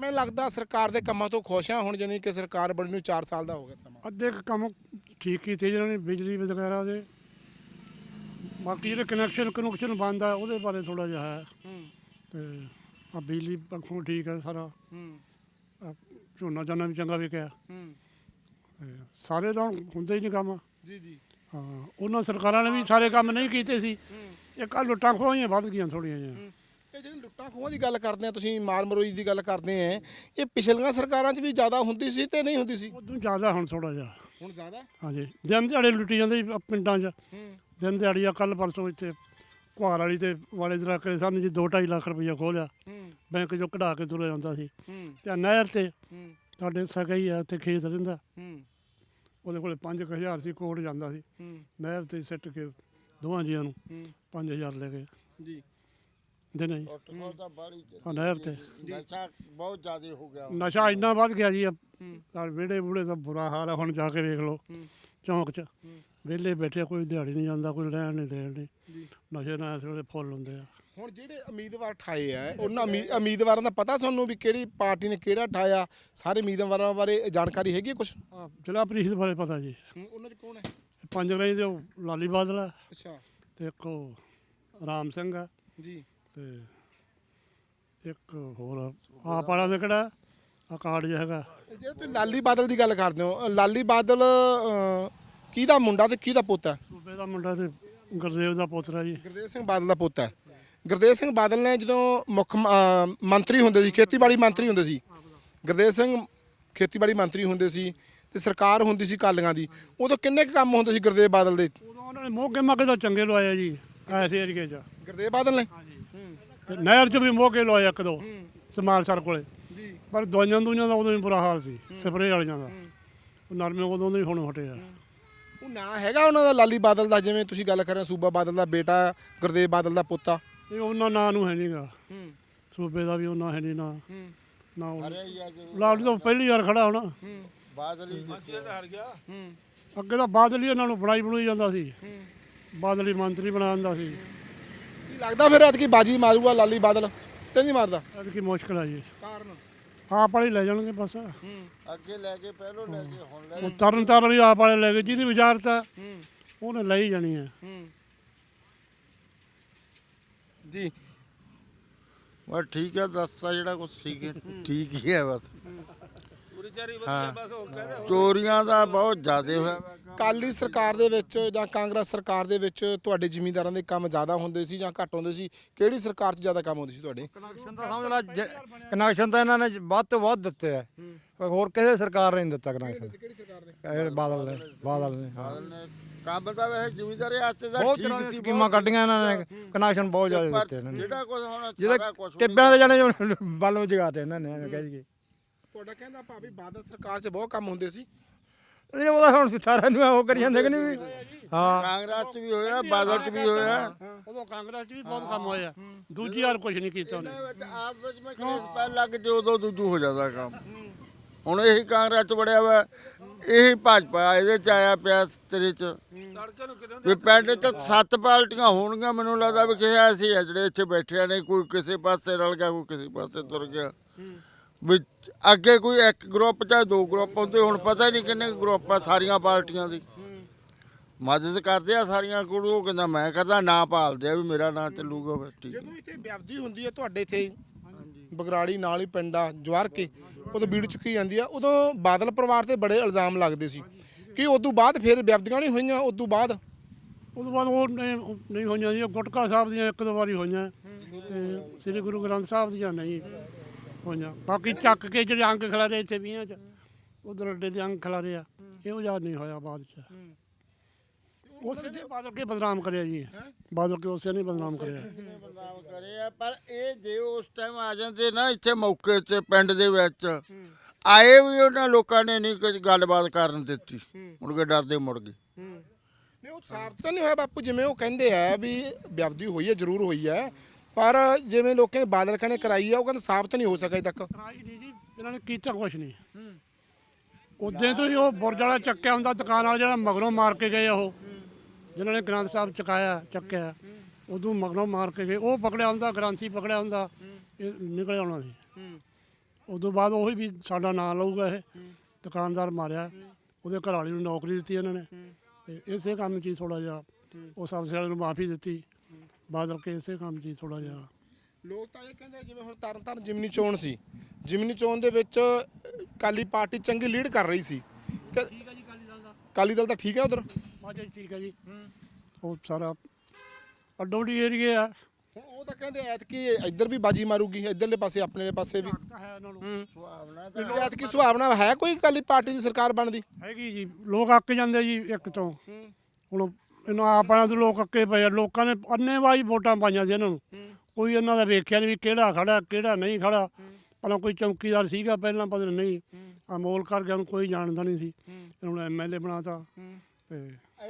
ਕਿਵੇਂ ਲੱਗਦਾ ਸਰਕਾਰ ਦੇ ਕੰਮਾਂ ਤੋਂ ਖੁਸ਼ ਆ ਹੁਣ ਜਾਨੀ ਕਿ ਸਰਕਾਰ ਬਣੀ ਨੂੰ 4 ਸਾਲ ਦਾ ਹੋ ਗਿਆ ਸਮਾਂ? ਅੱਧੇ ਕੁ ਕੰਮ ਠੀਕ ਕੀਤੇ ਜਿਹਨਾਂ ਨੇ ਬਿਜਲੀ ਵਗੈਰਾ ਦੇ। ਬਾਕੀ ਜਿਹੜੇ ਕਨੈਕਸ਼ਨ ਕਨੈਕਸ਼ਨ ਬੰਦ ਆ ਉਹਦੇ ਬਾਰੇ ਥੋੜਾ ਜਿਹਾ ਹੈ। ਹੂੰ। ਤੇ ਆ ਬਿਜਲੀ ਪੱਖੋਂ ਠੀਕ ਹੈ ਸਾਰਾ। ਹੂੰ। ਆਹ ਝੋਨਾ ਜਾਨਾ ਵੀ ਚੰਗਾ ਵਿਕਿਆ। ਹੂੰ। ਤੇ ਸਾਰੇ ਤਾਂ ਹੁੰਦੇ ਹੀ ਨਹੀਂ ਕੰਮ। ਜੀ ਜੀ। ਹਾਂ ਉਹਨਾਂ ਸਰਕਾਰਾਂ ਨੇ ਵੀ ਸਾਰੇ ਕੰਮ ਨਹੀਂ ਕੀਤੇ ਸੀ। ਹੂੰ। ਇੱਕ ਆ ਲੁੱਟਾਂ ਖੋਹੀਆਂ ਵੱਧ ਗਈਆਂ ਥੋੜੀਆਂ ਜਿਹੀਆਂ। ਇਹ ਜਿਹੜੀ ਲੁੱਟਾਂ ਖੋਹਾਂ ਦੀ ਗੱਲ ਕਰਦੇ ਆ ਤੁਸੀਂ ਮਾਰ ਮਰੋਈ ਦੀ ਗੱਲ ਕਰਦੇ ਆ ਇਹ ਪਿਛਲੀਆਂ ਸਰਕਾਰਾਂ 'ਚ ਵੀ ਜ਼ਿਆਦਾ ਹੁੰਦੀ ਸੀ ਤੇ ਨਹੀਂ ਹੁੰਦੀ ਸੀ? ਉਦੋਂ ਜ਼ਿਆਦਾ ਹੁਣ ਥੋੜਾ ਜਿਹਾ। ਹੁਣ ਜ਼ਿਆਦਾ? ਹਾਂਜੀ। ਦਿਨ ਦਿਹਾੜੇ ਲੁੱਟੀ ਜਾਂਦੇ ਸੀ ਪਿੰਡਾਂ 'ਚ। ਦਿਨ ਦਿਹਾੜੀ ਆ ਕੱਲ ਪਰਸੋਂ ਇੱਥੇ ਕੁਹਾਰ ਵਾਲੀ ਤੇ ਵਾਲੇ ਜਰਾ ਕੇ ਸਾਨੂੰ ਜੀ 2.5 ਲੱਖ ਰੁਪਈਆ ਖੋਲਿਆ। ਬੈਂਕ 'ਚੋਂ ਕਢਾ ਕੇ ਤੁਰੇ ਜਾਂਦਾ ਸੀ। ਤੇ ਨਹਿਰ ਤੇ ਸਾਡੇ ਸਗਾ ਹੀ ਆ ਉੱਥੇ ਖੇਤ ਰਹਿੰਦਾ। ਉਹਦੇ ਕੋਲੇ 5000 ਸੀ ਕੋਟ ਜਾਂਦਾ ਸੀ। ਨਹਿਰ ਤੇ ਸਿੱਟ ਕੇ ਦੋਵਾਂ ਜੀਆਂ ਨੂੰ ਹੂੰ। 5000 ਲੈ ਗਏ। ਜੀ। ਦਿਨੇ ਹੀ ਪ੍ਰੋਟੋਕਾਲ ਤਾਂ ਬਾੜੀ ਆਹ ਨਹਿਰ ਤੇ। ਨਸ਼ਾ ਬਹੁਤ ਜ਼ਿਆਦਾ ਹੋ ਗਿਆ ਨਸ਼ਾ ਇੰਨਾ ਵੱਧ ਗਿਆ ਜੀ ਹੂੰ। ਆ ਵਿਹੜੇ ਬੂੜੇ ਦਾ ਬੁਰਾ ਹਾਲ ਆ ਹੁਣ ਜਾ ਕੇ ਵੇਖ ਲਓ। ਹੂੰ। ਚੌਂਕ 'ਚ। ਵਿਹਲੇ ਬੈਠੇ ਕੋਈ ਦਿਹਾੜੀ ਨਹੀਂ ਜਾਂਦਾ ਕੋਈ ਲੈਣ ਨਹੀਂ ਦੇਣ ਨਹੀਂ ਨਸ਼ੇ ਨਾਲ ਇਸ ਵੇਲੇ ਫੁੱਲ ਹੁੰਦੇ ਆ। ਹੁਣ ਜਿਹੜੇ ਉਮੀਦਵਾਰ ਠਾਏ ਆ ਉਹਨਾਂ ਉਮੀ- ਉਮੀਦਵਾਰਾਂ ਦਾ ਪਤਾ ਤੁਹਾਨੂੰ ਵੀ ਕਿਹੜੀ ਪਾਰਟੀ ਨੇ ਕਿਹੜਾ ਠਾਇਆ? ਸਾਰੇ ਉਮੀਦਵਾਰਾਂ ਬਾਰੇ ਜਾਣਕਾਰੀ ਹੈਗੀ ਹੈ ਕੁਝ ਆ ਜ਼ਿਲ੍ਹਾ ਪ੍ਰੀਸ਼ਦ ਬਾਰੇ ਪਤਾ ਜੀ। ਉਹਨਾਂ 'ਚ ਕੌਣ ਹੈ? ਪੰਜ ਗਰਾਈ ਦੇ ਉਹ ਲਾਲੀ ਬਾਦਲ ਆ ਅੱਛਾ। ਤੇ ਇੱਕ ਉਹ ਰਾਮ ਸਿੰਘ ਆ। ਜੀ। ਤੇ ਇੱਕ ਹੋਰ ਆਪ ਵਾਲਾ ਦੇ ਕਿਹੜਾ? ਆ ਕਾਰਡ ਜਿਹਾ ਹੈਗਾ। ਜੇ ਤੁਸੀਂ ਲਾਲੀ ਬਾਦਲ ਦੀ ਗੱਲ ਕਰਦੇ ਹੋ ਲਾਲੀ ਬਾਦਲ ਅ, ਕਿਹਦਾ ਮੁੰਡਾ ਤੇ ਕਿਹਦਾ ਪੁੱਤ ਹੈ? ਸੂਬੇ ਦਾ ਮੁੰਡਾ ਤੇ ਗੁਰਦੇਵ ਦਾ ਪੁੱਤਰਾ ਜੀ। ਗੁਰਦੇਵ ਸਿੰਘ ਬਾਦਲ ਦਾ ਪੁੱਤ ਹੈ। ਗੁਰਦੇਵ ਸਿੰਘ ਬਾਦਲ ਨੇ ਜਦੋਂ ਮੁੱਖ ਮ- ਮੰਤਰੀ ਹੁੰਦੇ ਸੀ ਖੇਤੀਬਾੜੀ ਮੰਤਰੀ ਹੁੰਦੇ ਸੀ ਗੁਰਦੇਵ ਸਿੰਘ ਖੇਤੀਬਾੜੀ ਮੰਤਰੀ ਹੁੰਦੇ ਸੀ ਤੇ ਸਰਕਾਰ ਹੁੰਦੀ ਸੀ ਕਾਲੀਆਂ ਦੀ ਉਦੋਂ ਕਿੰਨੇ ਕੁ ਕੰਮ ਹੁੰਦੇ ਸੀ ਗੁਰਦੇਵ ਬਾਦਲ ਦੇ? ਉਦੋਂ ਉਹਨਾਂ ਨੇ ਮੋਗੇ ਮਾਗੇ ਤਾਂ ਚੰਗੇ ਲਵਾਇਆ ਜੀ ਐਸੇ ਏਰੀਏ 'ਚ। ਗੁਰਦੇਵ ਬਾਦਲ ਨੇ? ਤੇ ਨਹਿਰ 'ਚ ਵੀ ਮੋਗੇ ਲਵਾਇਆ ਇੱਕ ਦੋ ਸਮਾਲ ਸਰ ਕੋਲੇ। ਜੀ। ਪਰ ਦਵਾਈਆਂ ਦੁਈਆਂ ਦਾ ਉਦੋਂ ਵੀ ਬੁਰਾ ਹਾਲ ਸੀ ਸਪਰੇਅ ਵਾਲੀਆਂ ਦਾ। ਉਹ ਨਰਮੇ ਉਦੋਂ ਦੇ ਹੀ ਹੁਣ ਹਟੇ ਆ। ਉਹ ਨਾਂ ਹੈਗਾ ਉਹਨਾਂ ਦਾ ਲਾਲੀ ਬਾਦਲ ਦਾ ਜਿਵੇਂ ਤੁਸੀਂ ਗੱਲ ਕਰ ਰਹੇ ਹੋ ਸੂਬਾ ਬਾਦਲ ਦਾ ਬੇਟਾ ਗੁਰਦੇਵ ਬਾਦਲ ਦਾ ਪੁੱਤ। ਆ ਇਹ ਉਹਨਾਂ ਨਾਂ ਨੂੰ ਹੈ ਨਹੀਂਗਾ ਹੂੰ। ਸੂਬੇ ਦਾ ਵੀ ਉਹਨਾਂ ਹੈ ਨਹੀਂ ਨਾ। ਹੂੰ। ਨਾ ਲਾਲੀ ਤਾਂ ਪਹਿਲੀ ਵਾਰ ਖੜਾ ਹੋਣਾ। ਹੂੰ। ਬਾਦਲ ਹੀ ਜਿੱਤੇ। ਹੂੰ। ਅੱਗੇ ਤਾਂ ਬਾਦਲ ਹੀ ਉਹਨਾਂ ਨੂੰ ਬਣਾਈ ਬਣਾਈ ਜਾਂਦਾ ਸੀ। ਹੂੰ। ਬਾਦਲ ਹੀ ਮੰਤਰੀ ਬਣਾ ਦਿੰਦਾ ਸੀ। ਕੀ ਲੱਗਦਾ ਫਿਰ ਐਤਕੀ ਬਾਜੀ ਮਾਰੂਗਾ ਲਾਲੀ ਬਾਦਲ। ਤੇ ਨਹੀਂ ਮਾਰਦਾ। ਅੱਜ ਕੀ ਮੁਸ਼ਕਲ ਆ ਜੀ। ਕਾਰਨ? ਆਪ ਵਾਲੇ ਲੈ ਜਾਣਗੇ ਬਸ। ਹੂੰ। ਅੱਗੇ ਲੈ ਕੇ ਪਹਿਲੋਂ ਲੈ ਕੇ ਹੁਣ ਲੈ ਉਹ ਤਰਨ ਤਾਰਨ ਵੀ ਆਪ ਵਾਲੇ ਲੈ ਗਏ ਜਿਹਦੀ ਵਿਚਾਰਤ ਆ ਹੂੰ। ਉਹਨੇ ਲਈ ਜਾਣੀ ਹੈ ਹੂੰ। ਜੀ। ਬਸ ਠੀਕ ਹੈ ਦੱਸਤਾ ਜਿਹੜਾ ਕੁਝ ਠੀਕ ਹੈ। ਠੀਕ ਹੀ ਹੈ ਬਸ। ਹਾਂ। ਚੋਰੀਆਂ ਦਾ ਬਹੁਤ ਜ਼ਿਆਦਾ ਹੋਇਆ। ਕਾਲੀ ਸਰਕਾਰ ਦੇ ਵਿੱਚ ਜਾਂ ਕਾਂਗਰਸ ਸਰਕਾਰ ਦੇ ਵਿੱਚ ਤੁਹਾਡੇ ਜ਼ਿਮੀਂਦਾਰਾਂ ਦੇ ਕੰਮ ਜ਼ਿਆਦਾ ਹੁੰਦੇ ਸੀ ਜਾਂ ਘੱਟ ਹੁੰਦੇ ਸੀ? ਕਿਹੜੀ ਸਰਕਾਰ 'ਚ ਜ਼ਿਆਦਾ ਕੰਮ ਹੁੰਦੇ ਸੀ ਤੁਹਾਡੇ? ਕਨੈਕਸ਼ਨ ਤਾਂ ਸਮਝ ਲਾ ਜ- ਕਨੈਕਸ਼ਨ ਤਾਂ ਇਹਨਾਂ ਨੇ ਵੱਧ ਤੋਂ ਵੱਧ ਦਿੱਤੇ ਆ। ਹੋਰ ਕਿਸੇ ਸਰਕਾਰ ਨੇ ਨਹੀਂ ਦਿੱਤਾ ਕਨੈਕਸ਼ਨ। ਕਿਹੜੀ ਸਰਕਾਰ ਨੇ? ਇਹ ਬਾਦਲ ਨੇ ਬਾਦਲ ਨੇ ਹਾਂ। ਬਾਦਲ ਨੇ ਕੰਮ ਤਾਂ ਵੈਸੇ ਜ਼ਿਮੀਦਾਰੀ ਵਾਸਤੇ ਤਾਂ ਬਹੁਤ ਠੀਕ ਤਰ੍ਹਾਂ ਦੀਆਂ ਸੀ ਸਕੀਮਾਂ ਕੱਢੀਆਂ ਇਹਨਾਂ ਨੇ ਕਨੈਕਸ਼ਨ ਬਹੁਤ ਜ਼ਿਆਦਾ ਦਿੱਤੇ ਇਹਨਾਂ ਨੇ। ਜਿਹੜਾ ਕੁਝ ਹੁਣ ਸਾਰਾ ਜਿਹਦੇ ਕੁਝ ਟਿੱਬਿਆਂ ਦੇ ਜਾਣੇ ਬਲ ਨੂੰ ਜਗਾਤੇ ਇਹਨਾਂ ਨੇ ਐਵੇਂ ਕਹਿ ਦਈਏ। ਤੁਹਾਡਾ ਕਹਿੰਦਾ ਭਾਵੇਂ ਬਾਦਲ ਸਰਕਾਰ 'ਚ ਬਹੁਤ ਕੰਮ ਹੁੰਦੇ ਸੀ। ਇਹ ਉਹਦਾ ਹੁਣ ਸਾਰਿਆਂ ਨੂੰ ਉਹ ਕਰੀ ਜਾਂਦੇ ਕਿ ਨਹੀਂ ਵੀ? ਹਾਂ। ਕਾਂਗਰਸ ਚ ਵੀ ਹੋਇਆ ਬਾਦਲ ਚ ਵੀ ਹੋਇਆ। ਉਦੋਂ ਕਾਂਗਰਸ 'ਚ ਵੀ ਬਹੁਤ ਕੰਮ ਹੋਇਆ। ਦੂਜੀ ਵਾਰ ਕੁਝ ਨਹੀਂ ਕੀਤਾ ਉਹਨੇ। ਆਪ ਵਿੱਚ ਮੈਂ ਕਲੇਸ਼ ਪੈਣ ਲੱਗ ਜੇ ਉਦੋਂ ਦੂਜੂ ਹੋ ਜਾਂਦਾ ਕੰਮ। ਹੁਣ ਇਹੀ ਕਾਂਗਰਸ ਚ ਬੜਿਆ ਵਾ ਇਹੀ ਭਾਜਪਾ ਇਹਦੇ ਚ ਆਇਆ ਪਿਆ ਤੇਰੇ ਚ। ਵੀ ਪਿੰਡ ਚ ਸੱਤ ਪਾਰਟੀਆਂ ਹੋਣਗੀਆਂ ਮੈਨੂੰ ਲੱਗਦਾ ਵੀ ਕਿਸੇ ਐਸੀ ਆ ਜਿਹੜੇ ਇੱਥੇ ਬੈਠੇ ਨੇ ਕੋਈ ਕਿਸੇ ਪਾਸੇ ਰਲ ਗਿਆ ਕੋਈ ਕਿਸੇ ਪਾਸੇ ਤੁਰ ਗਿਆ। ਵੀ ਅੱਗੇ ਕੋਈ ਇੱਕ ਗਰੁੱਪ ਚਾਹੇ ਦੋ ਗਰੁੱਪ ਹੁੰਦੇ ਹੁਣ ਪਤਾ ਹੀ ਨਹੀਂ ਕਿੰਨੇ ਗਰੁੱਪ ਆ ਸਾਰੀਆਂ ਪਾਰਟੀਆਂ ਦੀ। ਮਦਦ ਕਰਦੇ ਆ ਸਾਰੀਆਂ ਕੋਲ ਉਹ ਕਹਿੰਦਾ ਮੈਂ ਕਰਦਾ ਨਾਂ ਪਾਲਦੇ ਆ ਵੀ ਮੇਰਾ ਨਾਂ ਚੱਲੂਗਾ ਬਸ ਠੀਕ ਜਦੋਂ ਇੱਥੇ ਵਿਆਪਦੀ ਹੁੰਦੀ ਹੈ ਤੁਹਾਡੇ ਇੱਥੇ ਬਗਰਾੜੀ ਨਾਲ ਹੀ ਪਿੰਡ ਆ ਜਵਾਰ ਕੇ ਉਦੋਂ ਬੀੜ ਚੁੱਕੀ ਜਾਂਦੀ ਆ ਉਦੋਂ ਬਾਦਲ ਪਰਿਵਾਰ ਤੇ ਬੜੇ ਇਲਜ਼ਾਮ ਲੱਗਦੇ ਸੀ ਕਿ ਉਦੋਂ ਬਾਅਦ ਫਿਰ ਵਿਆਪਦੀਆਂ ਨਹੀਂ ਹੋਈਆਂ ਉਦੋਂ ਬਾਅਦ? ਉਦੋਂ ਬਾਅਦ ਉਹ ਨਹੀਂ ਹੋਈਆਂ ਜੀ ਉਹ ਗੁਟਕਾ ਸਾਹਿਬ ਦੀਆਂ ਇੱਕ ਦੋ ਵਾਰੀ ਹੋਈਆਂ ਤੇ ਸ੍ਰੀ ਗੁਰੂ ਗ੍ਰੰਥ ਸਾਹਿਬ ਦੀਆਂ ਨਹੀਂ। ਹੋਈਆਂ। ਬਾਕੀ ਚੱਕ ਕੇ ਜਿਹੜੇ ਅੰਗ ਖਿਲਾਰੇ ਇੱਥੇ ਵੀਆਂ ਚ ਉਧਰ ਅੱਡੇ ਦੇ ਅੰਗ ਖਿਲਾਰੇ ਆ ਇਹੋ ਜਿਹਾ ਨਹੀਂ ਹੋਇਆ ਬਾਅਦ ਚ। ਉਸੇ ਨੇ ਬਾਦਲ ਕੇ ਬਦਨਾਮ ਕਰਿਆ ਜੀ। ਬਾਦਲ ਕੇ ਉਸੇ ਨੇ ਬਦਨਾਮ ਕਰਿਆ। ਬਦਨਾਮ ਕਰੇ ਆ ਪਰ ਇਹ ਜੇ ਉਸ ਟਾਈਮ ਆ ਜਾਂਦੇ ਨਾ ਇੱਥੇ ਮੌਕੇ ਤੇ ਪਿੰਡ ਦੇ ਵਿੱਚ ਆਏ ਵੀ ਉਹਨਾਂ ਲੋਕਾਂ ਨੇ ਨਹੀਂ ਕੁਝ ਗੱਲਬਾਤ ਕਰਨ ਦਿੱਤੀ। ਮੁੜ ਕੇ ਡਰਦੇ ਮੁੜ ਗਏ। ਨਹੀਂ ਉਹ ਸਾਬਤ ਤਾਂ ਨਹੀਂ ਹੋਇਆ ਬਾਪੂ ਜਿਵੇਂ ਉਹ ਕਹਿੰਦੇ ਆ ਵੀ ਵਿਆਪਦੀ ਹੋਈ ਹੈ ਜ਼ਰੂਰ ਹੋਈ ਹੈ। ਪਰ ਜਿਵੇਂ ਲੋਕਾਂ ਨੇ ਬਾਦਲ ਖਾਨੇ ਕਰਾਈ ਆ ਉਹ ਕਹਿੰਦੇ ਸਾਬਤ ਨਹੀਂ ਹੋ ਸਕਿਆ ਅਜੇ ਤੱਕ। ਕਰਾਈ ਨਹੀਂ ਜੀ ਇਹਨਾਂ ਨੇ ਕੀਤਾ ਕੁਛ ਨਹੀਂ। ਉਦੋਂ ਤੋਂ ਹੀ ਉਹ ਬੁਰਜ ਵਾਲਾ ਚੱਕਿਆ ਹੁੰਦਾ ਦੁਕਾਨ ਵਾਲਾ ਜਿਹੜਾ ਮਗਰੋਂ ਮਾਰ ਕੇ ਗਏ ਉਹ। ਜਿਨ੍ਹਾਂ ਨੇ ਗ੍ਰੰਥ ਸਾਹਿਬ ਚੁਕਾਇਆ ਚੱਕਿਆ। ਉਦੋਂ ਮਗਰੋਂ ਮਾਰ ਕੇ ਗਏ। ਉਹ ਪਕੜਿਆ ਹੁੰਦਾ ਗ੍ਰੰਥੀ ਪਕੜਿਆ ਹੁੰਦਾ ਇਹ ਨਿਕਲਿਆ ਆਉਣਾ ਸੀ ਉਦੋਂ ਬਾਅਦ ਉਹੀ ਵੀ ਸਾਡਾ ਨਾਂ ਲਊਗਾ ਇਹ। ਦੁਕਾਨਦਾਰ ਮਾਰਿਆ। ਉਹਦੇ ਘਰ ਵਾਲੀ ਨੂੰ ਨੌਕਰੀ ਦਿੱਤੀ ਇਹਨਾਂ ਨੇ। ਤੇ ਇਸੇ ਕੰਮ 'ਚ ਥੋੜਾ ਜਿਹਾ ਉਹ ਸਬਜ਼ੀ ਵਾਲੇ ਨੂੰ ਮਾਫੀ ਦਿੱਤੀ। ਬਾਦਲ ਕੇ ਇਸੇ ਕੰਮ ਹੀ ਥੋੜਾ ਜਿਹਾ। ਲੋਕ ਤਾਂ ਇਹ ਕਹਿੰਦੇ ਜਿਵੇਂ ਹੁਣ ਤਰਨ ਤਾਰਨ ਜਿਮਨੀ ਚੋਣ ਸੀ। ਜਿਮਨੀ ਚੋਣ ਦੇ ਵਿੱਚ ਕਾਲੀ ਪਾਰਟੀ ਚੰਗੀ ਲੀਡ ਕਰ ਰਹੀ ਸੀ। ਠੀਕ ਹੈ ਜੀ ਕਾਲੀ ਦਲ ਦਾ। ਕਾਲੀ ਦਲ ਤਾਂ ਠੀਕ ਹੈ ਉਧਰ? ਹਾਂਜੀ ਠੀਕ ਹੈ ਜੀ। ਉਹ ਸਾਰਾ ਅਡੋਡੀ ਏਰੀਆ ਆ। ਹੁਣ ਉਹ ਤਾਂ ਕਹਿੰਦੇ ਐਤਕੀ ਇੱਧਰ ਵੀ ਬਾਜੀ ਮਾਰੂਗੀ ਇੱਧਰਲੇ ਪਾਸੇ ਆਪਣੇ ਪਾਸੇ ਵੀ। ਤਾਂ ਹੈ ਇਹਨਾਂ ਨੂੰ। ਸੁਹਾਵਣਾ ਕਿਉਂਕਿ ਐਤਕੀ ਸੁਭਾਵਨਾ ਹੈ ਕੋਈ ਕਾਲੀ ਪਾਰਟੀ ਦੀ ਸਰਕਾਰ ਬਣਦੀ ਹੈਗੀ ਜੀ। ਲੋਕ ਅੱਕ ਜਾਂਦੇ ਜੀ ਇੱਕ ਤੋਂ। ਹੁਣ ਇਹਨਾਂ ਆਪਣਾ ਤੋਂ ਲੋਕ ਅੱਕੇ ਪਏ ਆ। ਲੋਕਾਂ ਨੇ ਅੰਨੇਵਾਹੀ ਵੋਟਾਂ ਪਾਈਆਂ ਸੀ ਇਹਨਾਂ ਨੂੰ। ਕੋਈ ਇਹਨਾਂ ਦਾ ਵੇਖਿਆ ਨਹੀਂ ਵੀ ਕਿਹੜਾ ਖੜਾ ਕਿਹੜਾ ਨਹੀਂ ਖੜਾ। ਪਹਿਲਾਂ ਕੋਈ ਚੌਕੀਦਾਰ ਸੀਗਾ ਪਹਿਲਾਂ ਪਤਾ ਨਹੀਂ। ਅਮੋਲ ਕਰ ਗਿਆ ਨੂੰ ਕੋਈ ਜਾਣਦਾ ਨਹੀਂ ਸੀ। ਹੁਣ ਐਮਐਲਏ ਬਣਾਤਾ। ਤੇ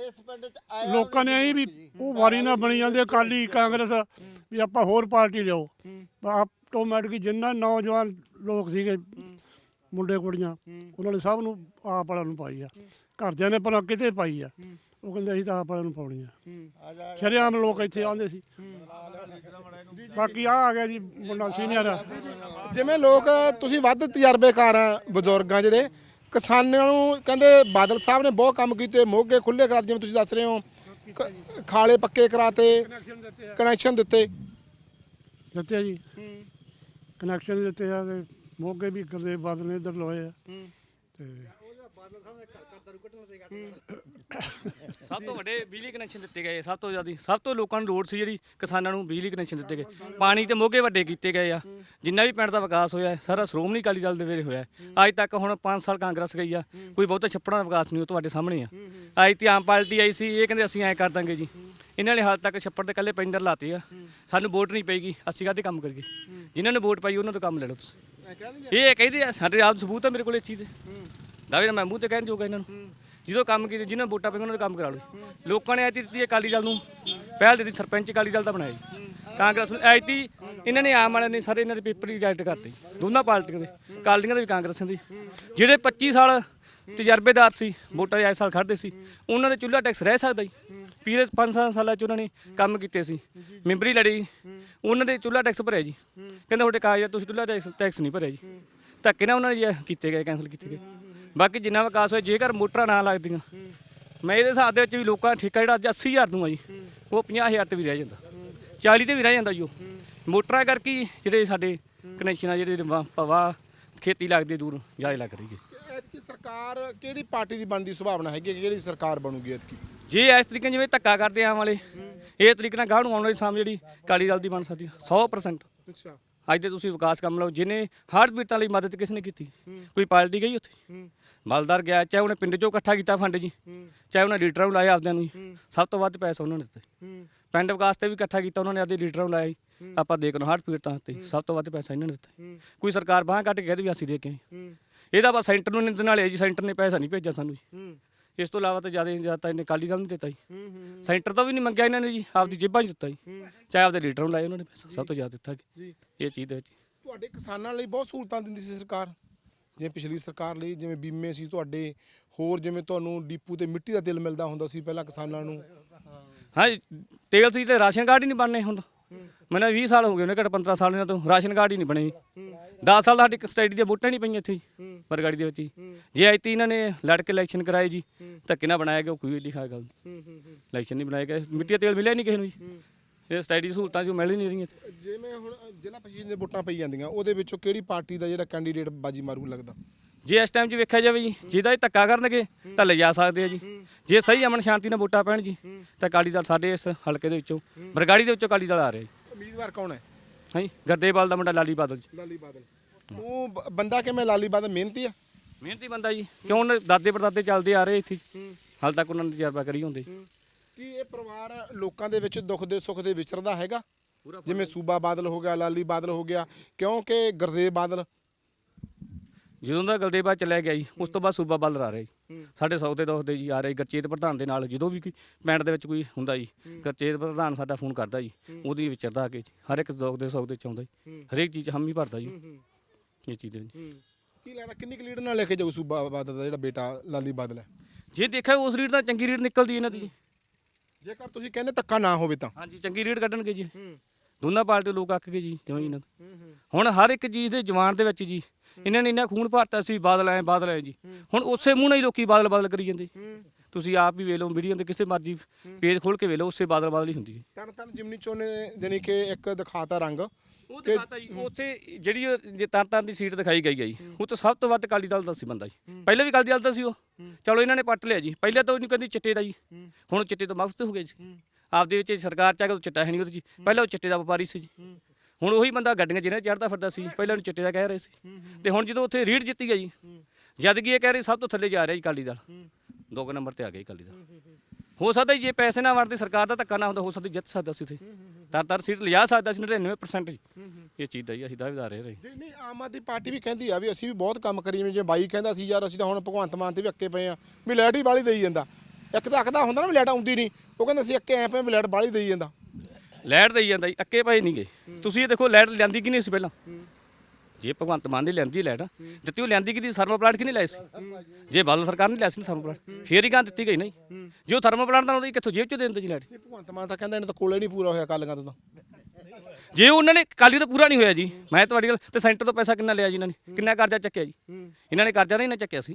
ਇਸ ਪਿੰਡ ਚ ਆਇਆ ਲੋਕਾਂ ਨੇ ਇਹ ਵੀ ਉਹ ਵਾਰੀ ਨਾ ਬਣੀ ਜਾਂਦੇ ਅਕਾਲੀ ਕਾਂਗਰਸ ਵੀ ਆਪਾਂ ਹੋਰ ਪਾਰਟੀ ਲਿਆਓ। ਆਟੋਮੈਟਿਕ ਜਿੰਨਾ ਨੌਜਵਾਨ ਲੋਕ ਸੀਗੇ ਮੁੰਡੇ ਕੁੜੀਆਂ ਉਹਨਾਂ ਨੇ ਸਭ ਨੂੰ ਆਪ ਵਾਲਿਆਂ ਨੂੰ ਪਾਈ ਆ। ਘਰਦਿਆਂ ਨੇ ਪਹਿਲਾਂ ਕਿਤੇ ਪਾਈ ਆ। ਉਹ ਕਹਿੰਦੇ ਅਸੀਂ ਤਾਂ ਆਪ ਵਾਲਿਆਂ ਨੂੰ ਪਾਉਣੀ ਆ। ਆ ਜਾ ਸ਼ਰੇਆਮ ਲੋਕ ਇੱਥੇ ਆਉਂਦੇ ਸੀ। ਬਾਕੀ ਆ ਆ ਗਿਆ ਜੀ ਮੁੰਡਾ ਸੀਨੀਅਰ। ਜਿਵੇਂ ਲੋਕ ਤੁਸੀਂ ਵੱਧ ਤਜਰਬੇਕਾਰ ਆ ਬਜ਼ੁਰਗਾਂ ਜਿਹੜੇ ਕਿਸਾਨਾਂ ਨੂੰ ਕਹਿੰਦੇ ਬਾਦਲ ਸਾਹਿਬ ਨੇ ਬਹੁਤ ਕੰਮ ਕੀਤੇ ਮੋਗੇ ਖੁੱਲੇ ਕਰਾ ਦਿੱਤੇ, ਜਿਵੇਂ ਤੁਸੀਂ ਦੱਸ ਰਹੇ ਹੋ ਕ- ਖਾਲੇ ਪੱਕੇ ਕਰਾਤੇ ਕਨੈਕਸ਼ਨ ਦਿੱਤੇ। ਦਿੱਤੇ ਆ ਜੀ। ਕਨੈਕਸ਼ਨ ਦਿੱਤੇ ਆ ਤੇ ਮੋਗੇ ਵੀ ਕਰਦੇ ਬਾਦਲ ਨੇ ਇੱਧਰ ਲੋਏ ਆ। ਤੇ ਸਭ ਤੋਂ ਵੱਡੇ ਬਿਜਲੀ ਕਨੈਕਸ਼ਨ ਦਿੱਤੇ ਗਏ ਸਭ ਤੋਂ ਜ਼ਿਆਦਾ। ਸਭ ਤੋਂ ਲੋਕਾਂ ਨੂੰ ਲੋੜ ਸੀ ਜਿਹੜੀ ਕਿਸਾਨਾਂ ਨੂੰ ਬਿਜਲੀ ਕਨੈਕਸ਼ਨ ਦਿੱਤੇ ਗਏ। ਪਾਣੀ ਤੇ ਮੋਗੇ ਵੱਡੇ ਕੀਤੇ ਗਏ ਆ। ਜਿੰਨਾ ਵੀ ਪਿੰਡ ਦਾ ਵਿਕਾਸ ਹੋਇਆ ਹੈ, ਸਾਰਾ ਸ਼੍ਰੋਮਣੀ ਅਕਾਲੀ ਦਲ ਦੇ ਵੇਲੇ ਹੋਇਆ। ਹੈ। ਅੱਜ ਤੱਕ ਹੁਣ 5 ਸਾਲ ਕਾਂਗਰਸ ਗਈ ਆ। ਕੋਈ ਬਹੁਤਾ ਛੱਪੜਾਂ ਦਾ ਵਿਕਾਸ ਨਹੀਂ ਉਹ ਤੁਹਾਡੇ ਸਾਹਮਣੇ ਆ। ਅੱਜ ਤੇ ਆਮ ਪਾਰਟੀ ਆਈ ਸੀ ਇਹ ਕਹਿੰਦੇ ਅਸੀਂ ਐਂ ਕਰ ਦਾਂਗੇ ਜੀ। ਇਹਨਾਂ ਨੇ ਹਾਲ ਤੱਕ ਛੱਪੜ ਤੇ ਕੱਲੇ ਪੈਂਡਰ ਲਾਤੇ ਆ। ਸਾਨੂੰ ਵੋਟ ਨਹੀਂ ਪਏਗੀ ਅਸੀਂ ਕਾਹਦੇ ਕੰਮ ਕਰੀਏ? ਜਿਨ੍ਹਾਂ ਨੇ ਵੋਟ ਪਾਈ ਉਹਨਾਂ ਤੋਂ ਕੰਮ ਲੈ ਲਓ ਤੁਸੀਂ। ਇਹ ਕਹਿੰਦੇ ਆ ਸਾਡੇ ਆਪ ਸਬੂਤ ਆ ਮੇਰੇ ਕੋਲ ਇਹ ਚੀਜ਼। ਦਾਵੇ ਨਾਲ ਮੈਂ ਮੂੰਹ ਤੇ ਕਹਿਣ ਜੋਗਾ ਇਹਨਾਂ ਨੂੰ। ਜਦੋਂ ਕੰਮ ਕੀਤੇ, ਜਿਹਨਾਂ ਨੇ ਵੋਟਾਂ ਪਈਆਂ ਉਹਨਾਂ ਦਾ ਕੰਮ ਕਰਾ ਲਓ। ਲੋਕਾਂ ਨੇ ਐਤੀ ਦਿੱਤੀ ਅਕਾਲੀ ਦਲ ਨੂੰ। ਪਹਿਲ ਦਿੱਤੀ, ਸਰਪੰਚ ਅਕਾਲੀ ਦਲ ਦਾ ਬਣਾਇਆ ਜੀ। ਕਾਂਗਰਸ ਨੂੰ ਐਤੀ ਇਹਨਾਂ ਨੇ ਆਮ ਵਾਲਿਆਂ ਨੇ ਸਾਰੇ ਇਹਨਾਂ ਦੇ ਪੇਪਰ ਰਿਜੈਕਟ ਕਰਤੇ। ਦੋਨਾਂ ਪਾਰਟੀਆਂ ਦੇ, ਅਕਾਲੀਆਂ ਦੇ ਵੀ ਕਾਂਗਰਸਾਂ ਦੇ। ਜਿਹੜੇ 25 ਸਾਲ ਤਜਰਬੇਦਾਰ ਸੀ, ਵੋਟਾਂ ਦੇ ਆਏ ਸਾਲ ਖੜਦੇ ਸੀ, ਉਹਨਾਂ ਦੇ ਚੁੱਲ੍ਹਾ ਟੈਕਸ ਰਹਿ ਸਕਦਾ ਜੀ। ਪਿਛਲੇ 5 ਸਾਲਾਂ ਚ ਉਹਨਾਂ ਨੇ ਕੰਮ ਕੀਤੇ ਸੀ। ਮੈਂਬਰੀ ਲੜੀ ਉਹਨਾਂ ਦੇ ਚੁੱਲ੍ਹਾ ਟੈਕਸ ਭਰਿਆ ਜੀ। ਕਹਿੰਦੇ ਤੁਹਾਡੇ ਕਾਗਜ਼ਾਤ ਤੁਸੀਂ ਚੁੱਲ੍ਹਾ ਟੈਕਸ ਟੈਕਸ ਨਹੀਂ ਭਰਿਆ ਜੀ। ਧੱਕੇ ਨਾਲ ਉਹਨਾਂ ਨੇ ਜੀ ਕੀਤੇ ਗਏ, ਕੈਂਸਲ ਕੀਤੇ ਗਏ। ਬਾਕੀ ਜਿੰਨਾ ਵਿਕਾਸ ਹੋਇਆ ਜੇਕਰ ਮੋਟਰਾਂ ਨਾ ਲੱਗਦੀਆਂ ਮੈਂ ਇਹਦੇ ਹਿਸਾਬ ਦੇ ਵਿੱਚ ਵੀ ਲੋਕਾਂ ਦਾ ਠੇਕਾ ਜਿਹੜਾ ਅੱਜ 80000 ਨੂੰ ਆ ਜੀ ਉਹ 50000 ਤੇ ਵੀ ਰਹਿ ਜਾਂਦਾ। 40 ਤੇ ਵੀ ਰਹਿ ਜਾਂਦਾ ਜੀ ਉਹ। ਮੋਟਰਾਂ ਕਰਕੇ ਹੀ ਜਿਹੜੇ ਸਾਡੇ ਕਨੈਕਸ਼ਨ ਆ ਜਿਹੜੇ ਪਵਾ ਖੇਤੀ ਲੱਗਦੀ ਦੂਰ ਜ਼ਿਆਦਾ ਲੱਗ ਰਹੀ ਹੈ। ਐਤਕੀ ਸਰਕਾਰ ਕਿਹੜੀ ਪਾਰਟੀ ਦੀ ਬਣਦੀ ਸੁਭਾਵਨਾ ਹੈਗੀ ਹੈ? ਕਿਹੜੀ ਸਰਕਾਰ ਬਣੂਗੀ ਐਤਕੀ? ਜੇ ਇਸ ਤਰੀਕੇ ਨਾਲ ਜਿਵੇਂ ਧੱਕਾ ਕਰਦੇ ਆਮ ਵਾਲੇ ਇਹ ਤਰੀਕੇ ਨਾਲ ਗਾਹ ਨੂੰ ਆਉਣ ਵਾਲੀ ਸਾਮ ਜਿਹੜੀ ਕਾਲੀ ਦਲ ਦੀ ਬਣ ਸਕਦੀ ਹੈ 100% ਅੱਛਾ। ਅੱਜ ਤੇ ਤੁਸੀਂ ਵਿਕਾਸ ਕੰਮ ਲਓ ਜਿਹਨੇ ਹਾਰਟ ਪੀੜਤਾਂ ਲਈ ਮਦਦ ਕਿਸ ਨੇ ਕੀਤੀ ਕੋਈ ਪਾਰਟੀ ਗਈ ਉੱਥੇ? ਮਾਲਦਾਰ ਗਿਆ ਚਾਹੇ ਉਹਨੇ ਪਿੰਡ ਚੋਂ ਇਕੱਠਾ ਕੀਤਾ ਫੰਡ ਜੀ ਚਾਹੇ ਉਹਨੇ ਲੀਡਰਾਂ ਨੂੰ ਲਾਇਆ ਆਪਦਿਆਂ ਨੂੰ ਜੀ। ਸਭ ਤੋਂ ਵੱਧ ਪੈਸਾ ਉਹਨਾਂ ਨੇ ਦਿੱਤਾ। ਪਿੰਡ ਵਿਕਾਸ ਤੇ ਵੀ ਇਕੱਠਾ ਕੀਤਾ ਉਹਨਾਂ ਨੇ ਆਪਦੇ ਲੀਡਰਾਂ ਨੂੰ ਲਾਇਆ ਜੀ। ਆਪਾਂ ਦੇਖ ਲਓ ਹਾਰਟ ਪੀੜਤਾਂ ਤੇ ਸਭ ਤੋਂ ਵੱਧ ਪੈਸਾ ਇਹਨਾਂ ਨੇ ਦਿੱਤਾ। ਕੋਈ ਸਰਕਾਰ ਬਾਹਾਂ ਕੱਢ ਕੇ ਕਹਿੰਦੀ ਵੀ ਅਸੀਂ ਦੇ ਕੇ। ਇਹਦਾ ਬਸ ਸੈਂਟਰ ਨੂੰ ਨਿੰਦਣ ਵਾਲੇ ਜੀ ਸੈਂਟਰ ਨੇ ਪੈਸਾ ਨਹੀਂ ਭੇਜਿਆ ਸਾਨੂੰ ਜੀ। ਇਸ ਤੋਂ ਇਲਾਵਾ ਤਾਂ ਜ਼ਿਆਦਾ ਜ਼ਿਆਦਾ ਇਹਨੇ ਕਾਲੀ ਦਲ ਨੂੰ ਦਿੱਤਾ ਜੀ। ਸੈਂਟਰ ਤੋਂ ਵੀ ਨਹੀਂ ਮੰਗਿਆ ਇਹਨਾਂ ਨੇ ਜੀ ਆਪਦੀ ਜੇਬਾਂ 'ਚ ਦਿੱਤਾ ਜੀ। ਚਾਹੇ ਆਪਦੇ ਲੀਡਰਾਂ ਨੂੰ ਲਾਇਆ ਉਹਨਾਂ ਨੇ ਪੈਸਾ ਸਭ ਤੋਂ ਜ਼ਿਆਦਾ ਦਿੱਤਾ ਜੀ। ਇਹ ਚੀਜ਼ ਦੇ ਵਿੱਚ ਤੁਹਾਡੇ ਕਿਸਾਨਾਂ ਲਈ ਬਹੁਤ ਸਹੂਲਤਾਂ ਦਿੰਦੀ ਸੀ ਸਰਕਾਰ। ਜਿਵੇਂ ਪਿਛਲੀ ਸਰਕਾਰ ਲਈ ਜਿਵੇਂ ਬੀਮੇ ਸੀ ਤੁਹਾਡੇ ਹੋਰ ਜਿਵੇਂ ਤੁਹਾਨੂੰ ਡੀਪੂ ਤੇ ਮਿੱਟੀ ਦਾ ਤੇਲ ਮਿਲਦਾ ਹੁੰਦਾ ਸੀ ਪਹਿਲਾਂ ਕਿਸਾਨਾਂ ਨੂੰ? ਹਾਂ ਤੇਲ ਸੀ ਤੇ ਰਾਸ਼ਨ ਕਾਰਡ ਹੀ ਨਹੀਂ ਬਣਨੇ ਹੁਣ ਮੈਨੂੰ 20 ਸਾਲ ਹੋ ਗਏ ਨੇ ਘੱਟ 15 ਸਾਲ ਇਹਨਾਂ ਤੋਂ ਰਾਸ਼ਨ ਕਾਰਡ ਹੀ ਨਹੀਂ ਬਣੇ। 10 ਸਾਲ ਸਾਡੀ ਸਟੇਡੀ ਦੀਆਂ ਵੋਟਾਂ ਨਹੀਂ ਪਈਆਂ ਇੱਥੇ ਜੀ ਬਰਗਾੜੀ ਦੇ ਵਿੱਚ ਜੀ। ਜੇ ਆਈਤੀ ਇਹਨਾਂ ਨੇ ਲੜ ਕੇ ਇਲੈਕਸ਼ਨ ਕਰਾਏ ਜੀ ਧੱਕੇ ਨਾਲ ਬਣਾਇਆ ਗਿਆ ਕੋਈ ਲਿਖਾ ਗੱਲ ਇਲੈਕਸ਼ਨ ਨਹੀਂ ਬਣਾਇਆ ਗਿਆ ਮਿੱਟੀ ਦਾ ਤੇਲ ਮਿਲਿਆ ਨਹੀਂ ਕਿਸੇ ਨੂੰ ਜੀ। ਇਹ ਸਟੇਡੀ ਦੀ ਸਹੂਲਤਾਂ ਜੋ ਮਿਲ ਹੀ ਨਹੀਂ ਰਹੀਆਂ ਜਿਵੇਂ ਹੁਣ ਜ਼ਿਲ੍ਹਾ ਪ੍ਰਸ਼ਾਸਨ ਦੇ ਵੋਟਾਂ ਪਈ ਜਾਂਦੀਆਂ ਉਹਦੇ ਵਿੱਚੋਂ ਕਿਹੜੀ ਪਾਰਟੀ ਦਾ ਜਿਹੜਾ ਕੈਂਡੀਡੇਟ ਬਾਜੀ ਮਾਰੂ ਲੱਗਦਾ? ਜੇ ਇਸ ਟਾਈਮ 'ਚ ਵੇਖਿਆ ਜਾਵੇ ਜੀ ਜਿਹਦਾ ਇਹ ਧੱਕਾ ਕਰਨਗੇ ਤਾਂ ਲਿਜਾ ਸਕਦੇ ਆ ਜੀ। ਜੇ ਸਹੀ ਅਮਨ ਸ਼ਾਂਤੀ ਨਾਲ ਵੋਟਾਂ ਪੈਣ ਜੀ ਤਾਂ ਅਕਾਲੀ ਦਲ ਸਾਡੇ ਇਸ ਹਲਕੇ ਦੇ ਵਿੱਚੋਂ ਬਰਗਾੜੀ ਦੇ ਵਿੱਚੋਂ ਅਕਾਲੀ ਦਲ ਆ ਰਿਹਾ ਜੀ। ਉਮੀਦਵਾਰ ਕੌਣ ਹੈ? ਹਾਂਜੀ ਗਰਦੇਵਾਲ ਦਾ ਮੁੰਡਾ ਲਾਲੀ ਬਾਦਲ ਜੀ। ਲਾਲੀ ਬਾਦਲ। ਉਹ ਬੰਦਾ ਕਿਵੇਂ ਲਾਲੀ ਬਾਦਲ? ਮਿਹਨਤੀ ਆ? ਮਿਹਨਤੀ ਬੰਦਾ ਜੀ। ਕਿਉਂ ਦਾਦੇ ਪੜਦਾਦੇ ਚੱਲਦੇ ਆ ਰਹੇ ਇੱਥੇ? ਹਾਲ ਤੱਕ ਉਹਨਾਂ ਨੇ ਤਜਰਬਾ ਕਰੀ ਹੁੰਦੇ। ਕੀ ਇਹ ਪਰਿਵਾਰ ਲੋਕਾਂ ਦੇ ਵਿੱਚ ਦੁੱਖ ਦੇ ਸੁੱਖ ਦੇ ਵਿਚਰਦਾ ਹੈਗਾ? ਜਿਵੇਂ ਸੂਬਾ ਬਾਦਲ ਹੋ ਗਿਆ ਲਾਲੀ ਬਾਦਲ ਹੋ ਗਿਆ ਕਿਉਂਕਿ ਗੁਰਦੇਵ ਬਾਦਲ? ਜਦੋਂ ਦਾ ਗਲਦੇਬਾ ਚੱਲਿਆ ਗਿਆ ਜੀ ਉਸ ਤੋਂ ਬਾਅਦ ਸੂਬਾ ਬਲ ਆ ਰਿਹਾ ਜੀ। ਸਾਡੇ ਸੌਦੇ ਦੋਸਤੇ ਜੀ ਆ ਰਹੇ ਗਰਚੇਤ ਪ੍ਰਧਾਨ ਦੇ ਨਾਲ ਜਦੋਂ ਵੀ ਕੋਈ ਪਿੰਡ ਦੇ ਵਿੱਚ ਕੋਈ ਹੁੰਦਾ ਜੀ ਗਰਚੇਤ ਪ੍ਰਧਾਨ ਸਾਡਾ ਫੋਨ ਕਰਦਾ ਜੀ ਉਹਦੀ ਵਿਚਰਦਾ ਆ ਕੇ ਜੀ ਹਰ ਇੱਕ ਜ਼ੋਕ ਦੇ ਦੇ ਚ ਆਉਂਦਾ ਜੀ। ਹਰੇਕ ਚੀਜ਼ ਹਮ ਹੀ ਭਰਦਾ ਜੀ। ਇਹ ਚੀਜ਼ ਜੀ ਕੀ ਲੱਗਦਾ ਕਿੰਨੀ ਕੁ ਲੀਡ ਨਾਲ ਲੈ ਕੇ ਜਾਊ ਸੂਬਾ ਬਾਦਲ ਦਾ ਜਿਹੜਾ ਬੇਟਾ ਲਾਲੀ ਬਾਦਲ ਹੈ? ਜੇ ਦੇਖਿਆ ਉਸ ਰੀਡ ਤਾਂ ਚੰਗੀ ਰੀਡ ਨਿਕਲਦੀ ਇਹਨਾਂ ਦੀ ਜੀ। ਜੇਕਰ ਤੁਸੀਂ ਕਹਿੰਦੇ ਧੱਕਾ ਨਾ ਹੋਵੇ ਤਾਂ। ਹਾਂਜੀ ਚੰਗੀ ਰੀਡ ਕੱਢਣਗੇ ਜੀ। ਦੋਨਾਂ ਪਾਰਟੀ ਲੋਕ ਅੱਕ ਗਏ ਜੀ ਜਿਵੇਂ ਇਹਨਾਂ ਤੋਂ? ਹੁਣ ਹਰ ਇੱਕ ਚੀਜ਼ ਦੇ ਜਵਾਨ ਦੇ ਵਿੱਚ ਜੀ ਇਹਨਾਂ ਨੇ ਇੰਨਾ ਖੂਨ ਭਰਤਾ ਸੀ ਬਾਦਲ ਆਏ ਬਾਦਲ ਆਏ ਜੀ। ਹੁਣ ਉਸੇ ਮੂੰਹ ਨਾਲ ਹੀ ਲੋਕੀ ਬਾਦਲ ਬਾਦਲ ਕਰੀ ਜਾਂਦੇ। ਤੁਸੀਂ ਆਪ ਵੀ ਵੇਖ ਲਓ ਮੀਡੀਆ ਤੇ ਕਿਸੇ ਮਰਜ਼ੀ ਪੇਜ ਖੋਲ ਕੇ ਵੇਖ ਲਓ ਉਸੇ ਬਾਦਲ ਬਾਦਲ ਹੀ ਹੁੰਦੀ ਹੈ। ਤਨ ਤਨ ਜਿਮਨੀ ਚੋਂ ਨੇ ਜਾਣੀ ਕਿ ਇੱਕ ਦਿਖਾਤਾ ਰੰਗ। ਉਹ ਦਿਖਾਤਾ ਜੀ ਉੱਥੇ ਜਿਹੜੀ ਉਹ ਜੇ ਤਰਤਾਂ ਦੀ ਸੀਟ ਦਿਖਾਈ ਗਈ ਹੈ। ਜੀ ਉਹ ਤਾਂ ਸਭ ਤੋਂ ਵੱਧ ਅਕਾਲੀ ਦਲ ਦਾ ਸੀ ਬੰਦਾ ਜੀ। ਪਹਿਲਾਂ ਵੀ ਅਕਾਲੀ ਦਲ ਦਾ ਸੀ ਉਹ। ਚਲੋ ਇਹਨਾਂ ਨੇ ਪੱਟ ਲਿਆ ਜੀ। ਪਹਿਲਾਂ ਤਾਂ ਉਹਨੂੰ ਕਹਿੰਦੀ ਚਿੱਟੇ ਦਾ ਜੀ। ਹੁਣ ਚਿੱਟੇ ਤੋਂ ਮੁਕਤ ਹੋ ਗਏ ਜੀ। ਆਪਦੇ ਵਿੱਚ ਸਰਕਾਰ ਚ ਆ ਕੇ ਉਹ ਚਿੱਟਾ ਹੈ ਨਹੀਂ ਉਹਦੇ ਜੀ। ਪਹਿਲਾਂ ਉਹ ਚਿੱਟੇ ਦਾ ਵਪਾਰੀ ਸੀ ਜੀ। ਹੁਣ ਉਹੀ ਬੰਦਾ ਗੱਡੀਆਂ ਜਿਹਨੇ ਚੜਦਾ ਫਿਰਦਾ ਸੀ ਪਹਿਲਾਂ ਉਹਨੂੰ ਚਿੱਟੇ ਦਾ ਕਹਿ ਰਹੇ ਸੀ। ਤੇ ਹੁਣ ਜਦੋਂ ਉੱਥੇ ਰੀਡ ਜਿੱਤੀ ਗਈ ਜਦ ਕਿ ਇਹ ਕਹਿ ਰਹੇ ਸਭ ਤੋਂ ਥੱਲੇ ਜਾ ਰਿਹਾ ਜੀ ਅਕਾਲੀ ਦਲ। ਦੋ ਕੁ ਨੰਬਰ ਤੇ ਆ ਗਏ ਅਕਾਲੀ ਦਲ। ਹੋ ਸਕਦਾ ਜੀ ਪੈਸੇ ਨਾ ਵੜਦੇ ਸਰਕਾਰ ਦਾ ਧੱਕਾ ਨਾ ਹੁੰਦਾ ਹੋ ਸਕਦਾ ਜਿੱਤ ਸਕਦਾ ਸੀ ਤੇ ਤਰ ਤਰ ਸੀਟ ਲਿਜਾ ਸਕਦਾ ਸੀ 99% ਜੀ। ਇਹ ਚੀਜ਼ ਦਾ ਜੀ ਅਸੀਂ ਦਾਅਵੇਦਾਰ ਰਹੇ ਜੀ ਨਹੀਂ ਆਮ ਆਦਮੀ ਪਾਰਟੀ ਵੀ ਕਹਿੰਦੀ ਆ ਵੀ ਅਸੀਂ ਵੀ ਬਹੁਤ ਕੰਮ ਕਰੀ ਜਿਵੇਂ ਬਾਈ ਕਹਿੰਦਾ ਸੀ ਯਾਰ ਅਸੀਂ ਤਾਂ ਹੁਣ ਭਗਵੰਤ ਮਾਨ ਤੇ ਵੀ ਅੱਕੇ ਪਏ ਆ ਵੀ ਲਾਈਟ ਹੀ ਬਾਲੀ ਦੇਈ ਜਾਂਦਾ। ਇੱਕ ਤਾਂ ਅੱਕਦਾ ਹੁੰਦਾ ਨਾ ਵੀ ਲਾਈਟ ਆਉਂਦੀ ਨਹੀਂ ਉਹ ਕਹਿੰਦਾ ਅਸੀਂ ਅੱਕੇ ਐ ਪਏ ਵੀ ਲਾਈਟ ਬਾਲੀ ਦੇਈ ਜਾਂਦਾ। ਲਾਈਟ ਦੇਈ ਜਾਂਦਾ ਜੀ ਅੱਕੇ ਪਏ ਨਹੀਂ ਗਏ ਤੁਸੀਂ ਇਹ ਦੇਖੋ ਲਾਈਟ ਲਿਆਂਦੀ ਕਿ ਨਹੀਂ ਸੀ ਪਹਿਲਾਂ? ਜੇ ਭਗਵੰਤ ਮਾਨ ਨੇ ਲਿਆਂਦੀ ਲਾਈਟ ਦਿੱਤੀ ਉਹ ਲਿਆਂਦੀ ਕਿ ਥਰਮਲ ਪਲਾਂਟ ਕਿ ਨਹੀਂ ਲਾਇਆ ਸੀ? ਜੇ ਬਾਦਲ ਸਰਕਾਰ ਨੇ ਲਿਆ ਸੀ ਥਰਮਲ ਪਲਾਂਟ ਫੇਰ ਹੀ ਗਾਂ ਦਿੱਤੀ ਗਈ ਨਹੀਂ। ਜੇ ਉਹ ਥਰਮਲ ਪਲਾਂਟ ਦਾ ਉਹਦੀ ਕਿੱਥੋਂ ਜੇਬ ਚੋਂ ਦੇ ਦਿੰਦੇ ਜੀ ਇਹ ਭਗਵੰਤ ਮਾਨ ਤਾਂ ਕਹਿੰਦਾ ਇਹਨਾਂ ਤਾਂ ਕੋਲੇ ਨਹੀਂ ਪੂਰਾ ਹੋਇਆ ਕਾਲੀਆਂ ਤੋਂ ਤਾਂ। ਜੇ ਉਹਨਾਂ ਨੇ ਕਾਲੀ ਤਾਂ ਪੂਰਾ ਨਹੀਂ ਹੋਇਆ ਜੀ। ਮੈਂ ਤੁਹਾਡੀ ਗੱਲ ਤੇ ਸੈਂਟਰ ਤੋਂ ਪੈਸਾ ਕਿੰਨਾ ਲਿਆ ਜੀ ਇਹਨਾਂ ਨੇ? ਕਿੰਨਾ ਕਰਜ਼ਾ ਚੱਕਿਆ ਜੀ? ਇਹਨਾਂ ਨੇ ਕਰਜ਼ਾ ਨਹੀਂ ਨਾ ਚੱਕਿਆ ਸੀ।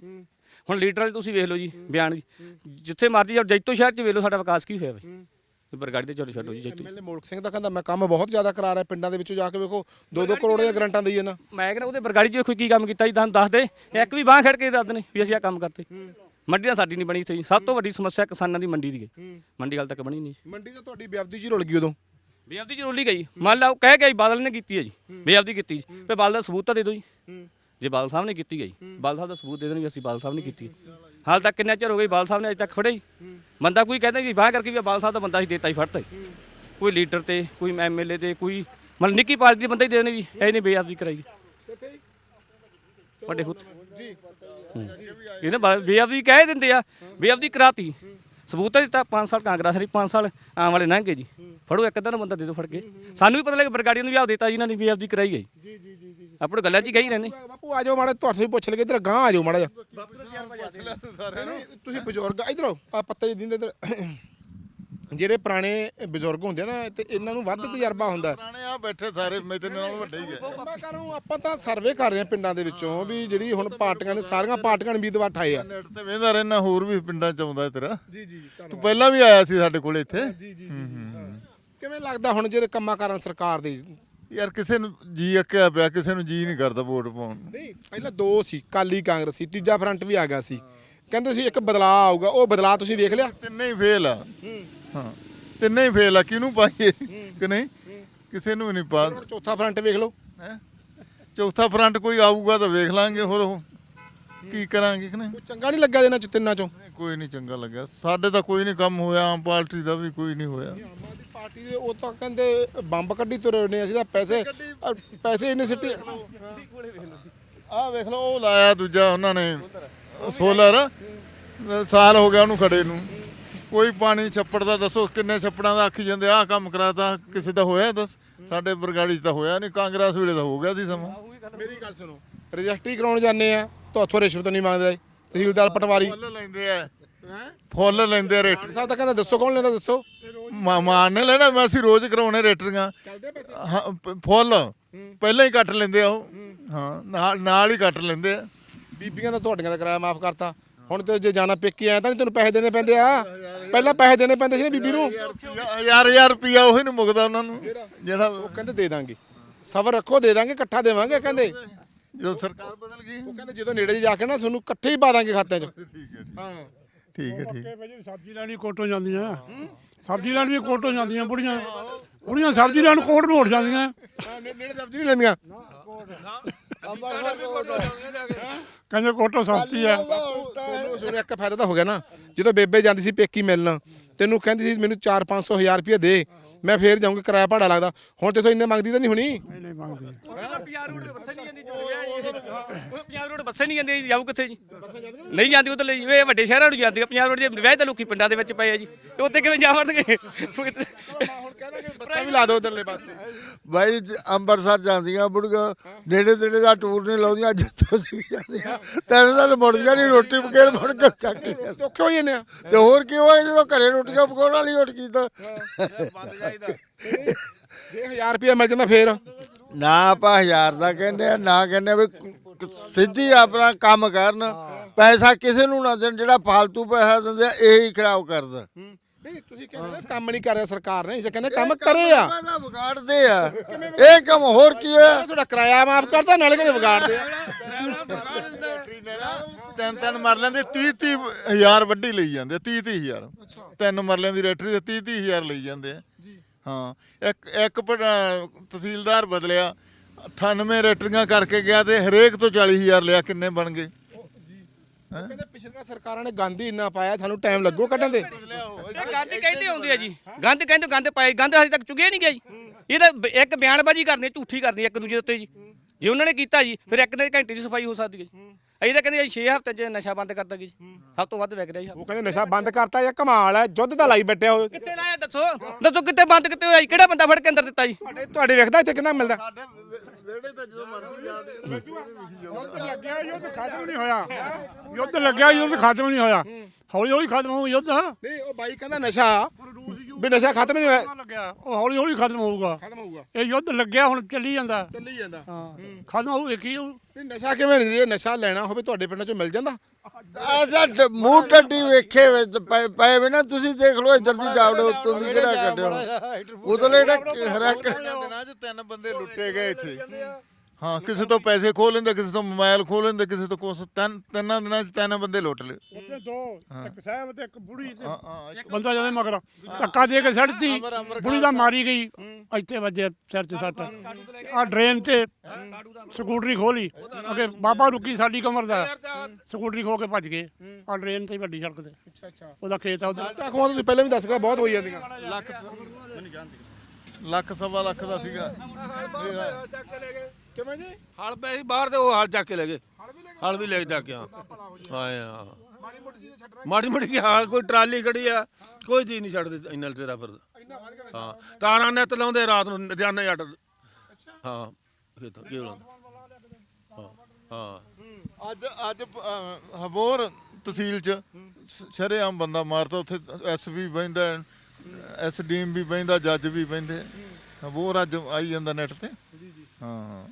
ਹੁਣ ਲੀਡਰਾਂ ਦੇ ਤੁਸੀਂ ਵੇਖ ਲਓ ਜੀ ਬਿਆਨ ਜੀ। ਜਿੱਥੇ ਮਰਜ਼ੀ ਜੈਤੋ ਸ਼ਹਿਰ 'ਚ ਵੇਖ ਲਓ ਸਾਡਾ ਵਿਕਾਸ ਕੀ ਹੋਇਆ ਬਈ ਬਰਗਾੜੀ ਦੇ ਚਲੋ ਛੱਡੋ ਜੀ ਜੈਤੋ ਐਮਐਲਏ ਮੋਲਕ ਸਿੰਘ ਤਾਂ ਕਹਿੰਦਾ ਮੈਂ ਕੰਮ ਬਹੁਤ ਜ਼ਿਆਦਾ ਕਰਾ ਰਿਹਾ ਪਿੰਡਾਂ ਦੇ ਵਿੱਚੋਂ ਜਾ ਕੇ ਵੇਖੋ 2-2 ਕਰੋੜ ਦੀਆਂ ਗਰੰਟਾਂ ਦੇਈ ਜਾਂਦਾ। ਮੈਂ ਕਹਿੰਦਾ ਉਹਦੇ ਬਰਗਾੜੀ 'ਚ ਵੇਖੋ ਕੀ ਕੰਮ ਕੀਤਾ ਜੀ ਤੁਹਾਨੂੰ ਦੱਸ ਦੇ। ਇੱਕ ਵੀ ਬਾਹ ਖੜ ਕੇ ਦੱਸ ਦੇਣੇ ਵੀ ਅਸੀਂ ਆ ਕੰਮ ਕਰਤੇ। ਮੰਡੀ ਤਾਂ ਸਾਡੀ ਨਹੀਂ ਬਣੀ ਸੀ ਸਭ ਤੋਂ ਵੱਡੀ ਸਮੱਸਿਆ ਕਿਸਾਨਾਂ ਦੀ ਮੰਡੀ ਦੀ ਹੈ। ਮੰਡੀ ਹਾਲ ਤੱਕ ਬਣੀ ਨਹੀਂ। ਮੰਡੀ ਤਾਂ ਤੁਹਾਡੀ 'ਚ ਹੀ ਰੁਲ ਗਈ ਉਦੋਂ। ਬੇਅਬਦੀ ਜ਼ਰੂਰੀ ਗਈ। ਮੰਨ ਲਾ ਉਹ ਕਹਿ ਗਿਆ ਜੀ ਬਾਦਲ ਨੇ ਕੀਤੀ ਹੈ ਜੀ। ਬੇਅਬਦੀ ਕੀਤੀ ਜੀ। ਤੇ ਬਾਦਲ ਦਾ ਸਬੂਤ ਤਾਂ ਦੇ ਦਿਓ ਜੀ। ਜੇ ਬਾਦਲ ਸਾਹਿਬ ਨੇ ਕੀਤੀ ਗਈ ਬਾਦਲ ਸਾਹਿਬ ਦਾ ਸਬੂਤ ਦੇ ਦੇਣ ਵੀ ਅਸੀਂ ਬਾਦਲ ਸਾਹਿਬ ਨੇ ਕੀਤੀ ਹੈ। ਹਾਲ ਤੱਕ ਕਿੰਨਾ ਚਿਰ ਹੋ ਗਿਆ ਬਾਲ ਸਾਹਿਬ ਨੇ ਅਜੇ ਤੱਕ ਫੜੇ ਹੀ? ਬੰਦਾ ਕੋਈ ਕਹਿੰਦਾ ਵੀ ਬਾਹ ਕਰਕੇ ਵੀ ਬਾਲ ਸਾਹਿਬ ਦਾ ਬੰਦਾ ਹੀ ਦਿੱਤਾ ਹੀ ਫੜਤਾ ਹੀ। ਕੋਈ ਲੀਡਰ ਤੇ, ਕੋਈ ਐਮਐਲਏ ਤੇ, ਕੋਈ ਮਤਲਬ ਨਿੱਕੀ ਪਾਰਟੀ ਦੇ ਬੰਦੇ ਹੀ ਦੇ ਦੇਣੇ ਵੀ, ਇਹ ਨਹੀਂ ਬੇਅਬਦੀ ਕਰਾਈ। ਵੱਡੇ ਹੁੱਤ ਜੀ ਇਹਨੇ ਬਾ- ਕਹਿ ਦਿੰਦੇ ਆ ਬੇਅਬਦੀ ਕਰਾਤੀ। ਸਬੂਤ ਦਿੱਤਾ 5 ਸਾਲ ਕਾਂਗਰਸ ਹਰੀ 5 ਸਾਲ ਆਮ ਵਾਲੇ ਲੰਘ ਗਏ ਜੀ। ਫੜੋ ਇੱਕ ਅੱਧਾ ਬੰਦਾ ਦੇ ਦਿਓ ਫੜ ਕੇ। ਸਾਨੂੰ ਵੀ ਪਤਾ ਲੱਗ ਬਰਗਾੜੀਆਂ ਨੂੰ ਵੀ ਆਪ ਦਿੱਤਾ ਜੀ, ਇਹਨਾਂ ਨੇ ਬੇਅਬਦੀ ਕਰਾਈ ਹੈ ਜੀ ਜੀ ਜੀ। ਜੀ ਆਪਣੇ ਗੱਲਾਂ 'ਚ ਹੀ ਗਈ ਰਹਿੰਦੇ। ਬਾਪੂ ਆ ਜਾਓ ਮਾੜਾ ਤੁਹਾਡੇ ਤੋਂ ਪੁੱਛ ਲਗੇ ਇਧਰ ਗਾਂ ਆ ਜਾਓ ਮਾੜਾ ਤੁਸੀਂ ਬਜ਼ੁਰਗ ਇਧਰ ਆਓ ਆ ਪੱਤੇ ਜਿਹੇ ਦਿੰਦੇ ਇਧਰ। ਜਿਹੜੇ ਪੁਰਾਣੇ ਬਜ਼ੁਰਗ ਹੁੰਦੇ ਆ ਨਾ ਤੇ ਇਹਨਾਂ ਨੂੰ ਵੱਧ ਤਜਰਬਾ ਹੁੰਦਾ। ਪੁਰਾਣੇ ਆ ਬੈਠੇ ਸਾਰੇ ਮੇਰੇ ਨਾਲ ਵੱਡੇ ਹੀ ਹੈ ਮੈਂ ਕਹ ਰਹਾ ਆਪਾਂ ਤਾਂ ਸਰਵੇ ਕਰ ਰਹੇ ਹਾਂ ਪਿੰਡਾਂ ਦੇ ਵਿੱਚੋਂ ਵੀ ਜਿਹੜੀ ਹੁਣ ਪਾਰਟੀਆਂ ਨੇ ਸਾਰੀਆਂ ਪਾਰਟੀਆਂ ਨੇ ਉਮੀਦਵਾਰ ਠਾਏ ਆ। ਨੈਟ ਤੇ ਵੇਂਦਾ ਰਹਿਣਾ ਹੋਰ ਵੀ ਪਿੰਡਾਂ ਚ ਆਉਂਦਾ ਤੇਰਾ। ਜੀ ਜੀ ਤੂੰ ਪਹਿਲਾਂ ਵੀ ਆਇਆ ਸੀ ਸਾਡੇ ਕੋਲ ਇੱਥੇ। ਜੀ ਜੀ ਕਿਵੇਂ ਲੱਗਦਾ ਹੁਣ ਜਿਹੜੇ ਕੰਮਾਂ ਕਾਰਾਂ ਸਰਕਾਰ ਦੇ ਯਾਰ ਕਿਸੇ ਨੂੰ ਜੀ ਅੱਕਿਆ ਪਿਆ ਕਿਸੇ ਨੂੰ ਜੀ ਨਹੀਂ ਕਰਦਾ ਵੋਟ ਪਾਉਣ ਨੂੰ। ਨਹੀਂ ਪਹਿਲਾਂ ਦੋ ਸੀ ਕਾਲੀ ਕਾਂਗਰਸੀ ਤੀਜਾ ਫਰੰਟ ਵੀ ਆ ਗਿਆ ਸੀ। ਕਹਿੰਦੇ ਸੀ ਇੱਕ ਬਦਲਾਅ ਆਊਗਾ ਉਹ ਬਦਲਾਅ ਤੁਸੀਂ ਵੇਖ ਲਿਆ? ਤਿੰਨੇ ਹੀ ਫੇਲ ਆ। ਹਾਂ। ਤਿੰਨੇ ਹੀ ਫੇਲ ਆ ਕਿਹਨੂੰ ਪਾਈਏ ਕਿ ਨਹੀਂ? ਕਿਸੇ ਨੂੰ ਨਹੀਂ ਪਾ ਹੁਣ ਚੌਥਾ ਫਰੰਟ ਵੇਖ ਲਓ। ਹੈਂ? ਚੌਥਾ ਫਰੰਟ ਕੋਈ ਆਊਗਾ ਤਾਂ ਵੇਖ ਲਾਂਗੇ ਹੋਰ ਉਹ। ਕੀ ਕਰਾਂਗੇ ਕਿ ਨਹੀਂ? ਕੋਈ ਚੰਗਾ ਨਹੀਂ ਲੱਗਾ ਇਹਨਾਂ ਚ ਤਿੰਨਾਂ ਚੋਂ? ਨਹੀਂ, ਕੋਈ ਨਹੀਂ ਚੰਗਾ ਲੱਗਿਆ। ਸਾਡੇ ਤਾਂ ਕੋਈ ਨਹੀਂ ਕੰਮ ਹੋਇਆ ਆਮ ਪਾਰਟੀ ਦਾ ਵੀ ਕੋਈ ਨਹੀਂ ਹੋਇਆ। ਪਾਰਟੀ ਦੇ ਉਹ ਤਾਂ ਕਹਿੰਦੇ ਬੰਬ ਕੱਢੀ ਤੁਰੇ ਹੋਏ ਨੇ ਅਸੀਂ ਤਾਂ ਪੈਸੇ ਪੈਸੇ ਇੰਨੇ ਸਿੱਟੇ ਆਹ ਵੇਖ ਲਓ ਉਹ ਲਾਇਆ ਦੂਜਾ ਉਹਨਾਂ ਨੇ ਸੋਲਰ। ਸਾਲ ਹੋ ਗਿਆ ਉਹਨੂੰ ਖੜੇ ਨੂੰ। ਕੋਈ ਪਾਣੀ ਛੱਪੜ ਦਾ ਦੱਸੋ ਕਿੰਨੇ ਛੱਪੜਾਂ ਦਾ ਆਖੀ ਜਾਂਦੇ ਆਹ ਕੰਮ ਕਰਾਤਾ ਕਿਸੇ ਦਾ ਹੋਇਆ ਦੱਸ? ਸਾਡੇ ਬਰਗਾੜੀ 'ਚ ਤਾਂ ਹੋਇਆ ਨਹੀਂ ਕਾਂਗਰਸ ਵੇਲੇ ਤਾਂ ਹੋ ਗਿਆ ਸੀ ਸਮਾਂ। ਮੇਰੀ ਗੱਲ ਸੁਣੋ। ਰਜਿਸਟਰੀ ਕਰਾਉਣ ਜਾਂਦੇ ਆ ਤਾਂ ਉੱਥੋਂ ਰਿਸ਼ਵਤ ਨਹੀਂ ਮੰਗਦਾ। ਤਹਿਸੀਲਦਾਰ ਪਟਵਾਰੀ। ਫੁੱਲ ਲੈਂਦੇ ਆ। ਫੁੱਲ ਲੈਂਦੇ ਰੇਟ। ਸਾਹਿਬ ਤਾਂ ਕਹਿੰਦਾ ਦੱਸੋ ਕੌਣ ਲੈਂਦਾ ਦੱਸੋ। ਮਾ- ਮਾਨ ਨੇ ਲੈਣਾ ਮੈਂ ਅਸੀਂ ਰੋਜ਼ ਕਰਾਉਣੇ ਰੇਟਰੀਆਂ। ਚੱਲਦੇ ਪੈਸੇ ਹਾਂ ਪ- ਫੁੱਲ। ਪਹਿਲਾਂ ਹੀ ਕੱਟ ਲੈਂਦੇ ਆ ਉਹ। ਹਾਂ। ਨਾਲ ਨਾਲ ਹੀ ਕੱਟ ਲੈਂਦੇ ਆ। ਬੀਬੀਆਂ ਦਾ ਤੁਹਾਡੀਆਂ ਦਾ ਕਿਰਾਇਆ ਮਾਫ ਕਰਤਾ। ਹੁਣ ਤੇ ਜੇ ਜਾਣਾ ਪੇਕੇ ਆਇਆ ਤਾਂ ਨਹੀਂ ਤੈਨੂੰ ਪੈਸੇ ਦੇਣੇ ਪੈਂਦੇ ਆ? ਪਹਿਲਾਂ ਪੈਸੇ ਦੇਣੇ ਪੈਂਦੇ ਸੀ ਨਾ ਬੀਬੀ ਨੂੰ? ਹਜ਼ਾਰ ਹਜ਼ਾਰ ਰੁਪਿਆ ਉਹੀ ਨੂੰ ਮੁਕਦਾ ਉਹਨਾਂ ਨੂੰ। ਜਿਹੜਾ ਉਹ ਕਹਿੰਦੇ ਦੇ ਦਾਂਗੇ। ਸਬਰ ਰੱਖੋ ਦੇ ਦਾਂਗੇ ਇਕੱਠਾ ਦੇਵਾਂਗੇ ਕਹਿੰਦੇ। ਜਦੋਂ ਸਰਕਾਰ ਬਦਲ ਗਈ। ਉਹ ਕਹਿੰਦੇ ਜਦੋਂ ਨੇੜੇ ਜਾ ਕੇ ਨਾ ਤੁਹਾਨੂੰ ਇਕੱਠੇ ਹੀ ਪਾ ਦਾਂਗੇ ਖਾਤਿਆਂ 'ਚ। ਠੀਕ ਹੈ ਹਾਂ। ਠੀਕ ਹੈ ਠੀਕ। ਭਾਜੀ ਸਬਜ਼ੀ ਲੈਣੀ ਕੋਟੋਂ ਜਾਂਦੀਆਂ। ਸਬਜ਼ੀ ਲੈਣ ਵੀ ਕੋਟੋਂ ਜਾਂਦੀਆਂ ਬੁੜੀਆਂ। ਬੁੜੀਆਂ ਸਬਜ਼ੀ ਲੈਣ ਕੋਟ ਨੂੰ ਉੱਠ ਜਾਂਦੀਆਂ। ਨੇੜੇ ਸਬਜ਼ੀ ਨਹੀਂ ਲੈਂਦੀਆਂ। ਕਹਿੰਦੇ ਕੋਟੋਂ ਸਸਤੀ ਆ ਤੁਹਾਨੂੰ ਸੁਣੋ ਇੱਕ ਫਾਇਦਾ ਤਾਂ ਹੋ ਗਿਆ ਨਾ। ਜਦੋਂ ਬੇਬੇ ਜਾਂਦੀ ਸੀ ਪੇਕੀ ਮਿਲਣ ਤੈਨੂੰ ਕਹਿੰਦੀ ਸੀ ਮੈਨੂੰ 4-500 ਹਜ਼ਾਰ ਰੁਪਏ ਦੇ। ਮੈਂ ਫੇਰ ਜਾਊਂਗੀ ਕਿਰਾਇਆ ਭਾੜਾ ਲੱਗਦਾ। ਹੁਣ ਤੇ ਇੰਨੇ ਮੰਗਦੀ ਤਾਂ ਨਹੀਂ ਹੋਣੀ? ਨਹੀਂ ਨਹੀਂ ਮੰਗਦੇ। ਪੰਜਾਬ ਰੋਡ ਬੱਸੇ ਨਹੀਂ ਜਾਂਦੀ ਉਹ ਪੰਜਾਬ ਰੋਡ ਬੱਸੇ ਨਹੀਂ ਜਾਂਦੀ ਜਾਊ ਕਿੱਥੇ ਜੀ? ਨਹੀਂ ਜਾਂਦੀ ਉਧਰ ਲਈ ਇਹ ਵੱਡੇ ਸ਼ਹਿਰਾਂ ਨੂੰ ਜਾਂਦੀ ਪੰਜਾਬ ਰੋਡ ਤਾਂ ਲੋਕੀ ਪਿੰਡਾਂ ਦੇ ਵਿੱਚ ਪਏ ਆ ਜੀ। ਤੇ ਉੱਥੇ ਕਿਵੇਂ ਜਾਵੜਨਗੇ? ਹੁਣ ਕਹਿੰਦਾ ਕਿ ਬੱਸਾਂ ਵੀ ਲਾ ਦਿਓ ਉਧਰਲੇ ਪਾਸੇ। ਬਾਈ ਅੰਮ੍ਰਿਤਸਰ ਜਾਂਦੀਆਂ ਬੁੜੀਆਂ ਨੇੜੇ ਤੇੜੇ ਦਾ ਟੂਰ ਨਹੀਂ ਲਾਉਂਦੀਆਂ ਜਿੱਥੋਂ ਦੀ ਜਾਂਦੀਆਂ ਤਿੰਨ ਦਿਨ ਮੁੜ ਜਾਣੀ ਰੋਟੀ ਬਗੈਰ ਮੁੜ ਕੇ ਚੱਕ ਕੇ ਤੇ ਔਖੇ ਹੋ ਜਾਂਦੇ ਆ। ਤੇ ਹੋਰ ਕੀ ਹੋਇਆ ਜਦੋਂ ਘਰੇ ਰੋਟੀਆਂ ਪਕਾਉਣ ਵਾਲੀ ਉੱਠ ਗਈ ਤਾਂ? ਜੇ 1000 ਰੁਪਏ ਮਿਲ ਜਾਂਦਾ ਫੇਰ। ਨਾ ਆਪਾਂ ਹਜ਼ਾਰ ਦਾ ਕਹਿੰਦੇ ਆ ਨਾ ਕਹਿੰਦੇ ਆ ਵੀ ਕ- ਸਿੱਧੀ ਆਪਣਾ ਕੰਮ ਕਰਨ। ਪੈਸਾ ਕਿਸੇ ਨੂੰ ਨਾ ਦੇਣ ਜਿਹੜਾ ਫालतू ਪੈਸਾ ਦਿੰਦੇ ਆ ਇਹੀ ਖਰਾਬ ਕਰਦਾ। ਨਹੀਂ ਤੁਸੀਂ ਕਹਿੰਦੇ ਨਾ ਕੰਮ ਨਹੀਂ ਕਰ ਰਿਹਾ ਸਰਕਾਰ ਨੇ ਇਹ ਕਹਿੰਦੇ ਕੰਮ ਕਰੇ ਆ। ਪੈਸਾ ਵਿਗਾੜਦੇ ਆ। ਇਹ ਕੰਮ ਹੋਰ ਕੀ ਹੈ ਤੁਹਾਡਾ ਕਿਰਾਇਆ ਮਾਫ ਕਰਦਾ ਨਾਲੇ ਕਹਿੰਦੇ ਵਿਗਾੜਦੇ ਆ? ਤਿੰਨ ਤਿੰਨ ਮਰਲਿਆਂ ਦੇ 30 30 ਹਜ਼ਾਰ ਵੱਡੀ ਲਈ ਜਾਂਦੇ 30 30 ਹਜ਼ਾਰ। ਤਿੰਨ ਮਰਲਿਆਂ ਦੀ ਰੈਟਰੀ ਦੇ 30 30 ਹਜ਼ਾਰ ਲਈ ਜਾਂਦੇ ਆ। ਹਾਂ ਇੱਕ ਇੱਕ ਤਹਿਸੀਲਦਾਰ ਬਦਲਿਆ 98 ਰੈਟਰੀਆਂ ਕਰਕੇ ਗਿਆ ਤੇ ਹਰੇਕ ਤੋਂ 40 ਹਜ਼ਾਰ ਲਿਆ ਕਿੰਨੇ ਬਣ ਗਏ? ਕਹਿੰਦੇ ਪਿਛਲੀਆਂ ਸਰਕਾਰਾਂ ਨੇ ਗੰਦ ਹੀ ਇੰਨਾ ਪਾਇਆ ਸਾਨੂੰ ਟਾਈਮ ਲੱਗੋ ਕੱਢਣ ਦੇ। ਇਹ ਗੰਦ ਕਹਿੰਦੇ ਆਉਂਦੇ ਆ ਜੀ। ਗੰਦ ਕਹਿੰਦੇ ਗੰਦ ਪਾਏ ਗੰਦ ਹਜੇ ਤੱਕ ਚੁਗਿਆ ਨਹੀਂ ਗਿਆ ਜੀ। ਇਹ ਤਾਂ ਇੱਕ ਬਿਆਨਬਾਜ਼ੀ ਕਰਨੀ ਝੂਠੀ ਕਰਨੀ ਇੱਕ ਦੂਜੇ ਦੇ ਉੱਤੇ ਜੀ। ਜੇ ਉਹਨਾਂ ਨੇ ਕੀਤਾ ਜੀ ਫਿਰ ਇੱਕ ਦੇ ਘੰਟੇ 'ਚ ਸਫ਼ਾਈ ਹੋ ਸਕਦੀ ਹੈ ਜੀ। ਅਸੀਂ ਤਾਂ ਕਹਿੰਦੇ 6 ਹਫ਼ਤੇ 'ਚ ਨਸ਼ਾ ਬੰਦ ਕਰ ਦਾਂਗੇ ਜੀ। ਸਭ ਤੋਂ ਵੱਧ ਵਿਕ ਰਿਹਾ ਜੀ। ਉਹ ਕਹਿੰਦੇ ਨਸ਼ਾ ਬੰਦ ਕਰਤਾ ਜਾਂ ਕਮਾਲ ਹੈ ਜੁੱਧ ਦਾ ਲਾਈ ਬੈਠਿਆ ਹੋ ਕਿੱਥੇ ਲਾਇਆ ਦੱਸੋ? ਦੱਸੋ ਕਿੱਥੇ ਬੰਦ ਕਿੱਥੇ ਹੋਇਆ ਜੀ? ਕਿਹੜਾ ਬੰਦਾ ਫੜ ਕੇ ਅੰਦਰ ਦਿੱਤਾ ਜੀ? ਤੁਹਾਡੇ ਤੁਹਾਡੇ ਵੇਖਦਾ ਇੱਥੇ ਕਿੰਨਾ ਮਿਲਦਾ? ਵਿਹੜੇ ਤਾਂ ਜਦੋਂ ਮਰਜ਼ੀ ਜਾ ਯੁੱਧ ਲੱਗਿਆ ਯੁੱਧ ਖਤਮ ਨਹੀਂ ਹੋਇਆ। ਯੁੱਧ ਲੱਗਿਆ ਯੁੱਧ ਖਤਮ ਨਹੀਂ ਹੋਇਆ। ਹੌਲੀ ਹੌਲੀ ਖਤਮ ਹੋਊ ਯੁੱਧ ਨਹੀਂ ਉਹ ਬਾਈ ਕਹਿੰਦਾ ਨਸ਼ਾ। ਵੀ ਨਸ਼ਾ ਖਤਮ ਨਹੀਂ ਹੋਇਆ ਲੱਗਿਆ ਉਹ ਹੌਲੀ ਹੌਲੀ ਖਤਮ ਹੋਊਗਾ ਖਤਮ ਹੋਊਗਾ ਇਹ ਯੁੱਧ ਲੱਗਿਆ ਹੁਣ ਚੱਲੀ ਜਾਂਦਾ ਚੱਲੀ ਜਾਂਦਾ ਹਾਂ ਖਤਮ ਹੋਊ ਕੀ ਹੋਊ ਨਹੀਂ ਨਸ਼ਾ ਕਿਵੇਂ ਨਹੀਂ ਜੇ ਨਸ਼ਾ ਲੈਣਾ ਹੋਵੇ ਤੁਹਾਡੇ ਪਿੰਡਾਂ ਚੋਂ ਮਿਲ ਜਾਂਦਾ ਐਸਾ ਮੂੰਹ ਟੱਡੀ ਵੇਖੇ ਵਿੱਚ ਪਏ- ਪਏ ਵੇ ਨਾ ਤੁਸੀਂ ਦੇਖ ਲਓ ਇੱਧਰ ਦੀ ਜਾਵੜੇ ਉੱਤੋਂ ਦੀ ਕਿਹੜਾ ਕੱਢਿਆ ਉਤਲੇ ਜਿਹੜਾ ਹਰਕ ਪੰਜਾਂ ਦਿਨਾਂ 'ਚ ਤਿੰਨ ਬੰਦੇ ਲੁੱਟੇ ਗਏ ਇੱਥੇ ਹਾਂ ਕਿਸੇ ਤੋਂ ਪੈਸੇ ਖੋਹ ਲੈਂਦੇ ਕਿਸੇ ਤੋਂ ਮੋਬਾਈਲ ਖੋਹ ਲੈਂਦੇ ਕਿਸੇ ਤੋਂ ਕੁਛ। ਤਿੰਨ ਤਿੰਨਾਂ ਦਿਨਾਂ 'ਚ ਤਿੰਨ ਬੰਦੇ ਲੁੱਟ ਲਏ। ਉੱਤੇ ਦੋ ਇੱਕ ਸਾਹਿਬ ਤੇ ਇੱਕ ਬੁੜੀ ਤੇ। ਹਾਂ ਹਾਂ ਇੱਕ ਬੰਦਾ ਜਦੋਂ ਮਗਰ। ਧੱਕਾ ਦੇ ਕੇ ਸੜਤੀ। ਬੁੜੀ ਦਾ ਮਾਰੀ ਗਈ। ਇੱਥੇ ਵੱਜੇ ਸਿਰ 'ਚ ਸੱਟ। ਆ ਡਰੇਨ ਤੇ ਸਕੂਟਰੀ ਖੋਲੀ। ਅਗੇ ਬਾਬਾ ਰੁਕੀ ਸਾਡੀ ਕਮਰ ਦਾ। ਸਕੂਟਰੀ ਖੋ ਕੇ ਭੱਜ ਗਏ। ਆ ਡਰੇਨ ਤੇ ਵੱਡੀ ਸੜਕ ਤੇ। ਅੱਛਾ ਅੱਛਾ। ਉਹਦਾ ਖੇਤ ਆ ਉਧਰ। ਟਾਕੂਆਂ ਤੁਸੀਂ ਪਹਿਲਾਂ ਵੀ ਦੱਸ ਗਿਆ ਬਹੁਤ ਹੋਈ ਜਾਂਦੀਆਂ। ਲੱਖ ਲੱਖ ਸਵਾ ਲੱਖ ਦਾ ਸੀਗਾ। ਕਿਵੇਂ ਜੀ? ਹਲ ਪਏ ਸੀ ਬਾਹਰ ਤੇ ਉਹ ਹਲ ਚੱਕ ਕੇ ਲੈ ਗਏ। ਹਲ ਵੀ ਲੈ ਕੇ ਜਾ ਕੇ ਆ ਆਏ ਆ। ਮਾੜੀ ਮੋਟੀ ਕੀ ਹਾਲ ਕੋਈ ਟਰਾਲੀ ਖੜੀ ਆ ਕੋਈ ਚੀਜ਼ ਨਹੀਂ ਛੱਡਦੇ ਇੰਨਾ ਤੇਰਾ ਫਿਰਦਾ। ਹਾਂ ਤਾਰਾਂ ਨੈਤ ਲਾਉਂਦੇ ਰਾਤ ਨੂੰ ਰੋਜ਼ਾਨਾ ਜੱਟ। ਹਾਂ ਖੇਤੋਂ ਕੀ ਲਾਉਂਦੇ ਹਾਂ ਹਾਂ। ਅੱਜ ਅੱਜ ਅਹ, ਹਬੋਰ ਤਹਿਸੀਲ ਚ ਸ਼ਰੇਆਮ ਬੰਦਾ ਮਾਰਤਾ ਉੱਥੇ ਐਸਪੀ ਬੈਂਦਾ ਐਸਡੀਐਮ ਵੀ ਬੈਂਦਾ ਜੱਜ ਵੀ ਬੈਂਦੇ ਹਬੋਰ ਅੱਜ ਆਈ ਜਾਂਦਾ ਨੈਟ ਤੇ। ਹਾਂ।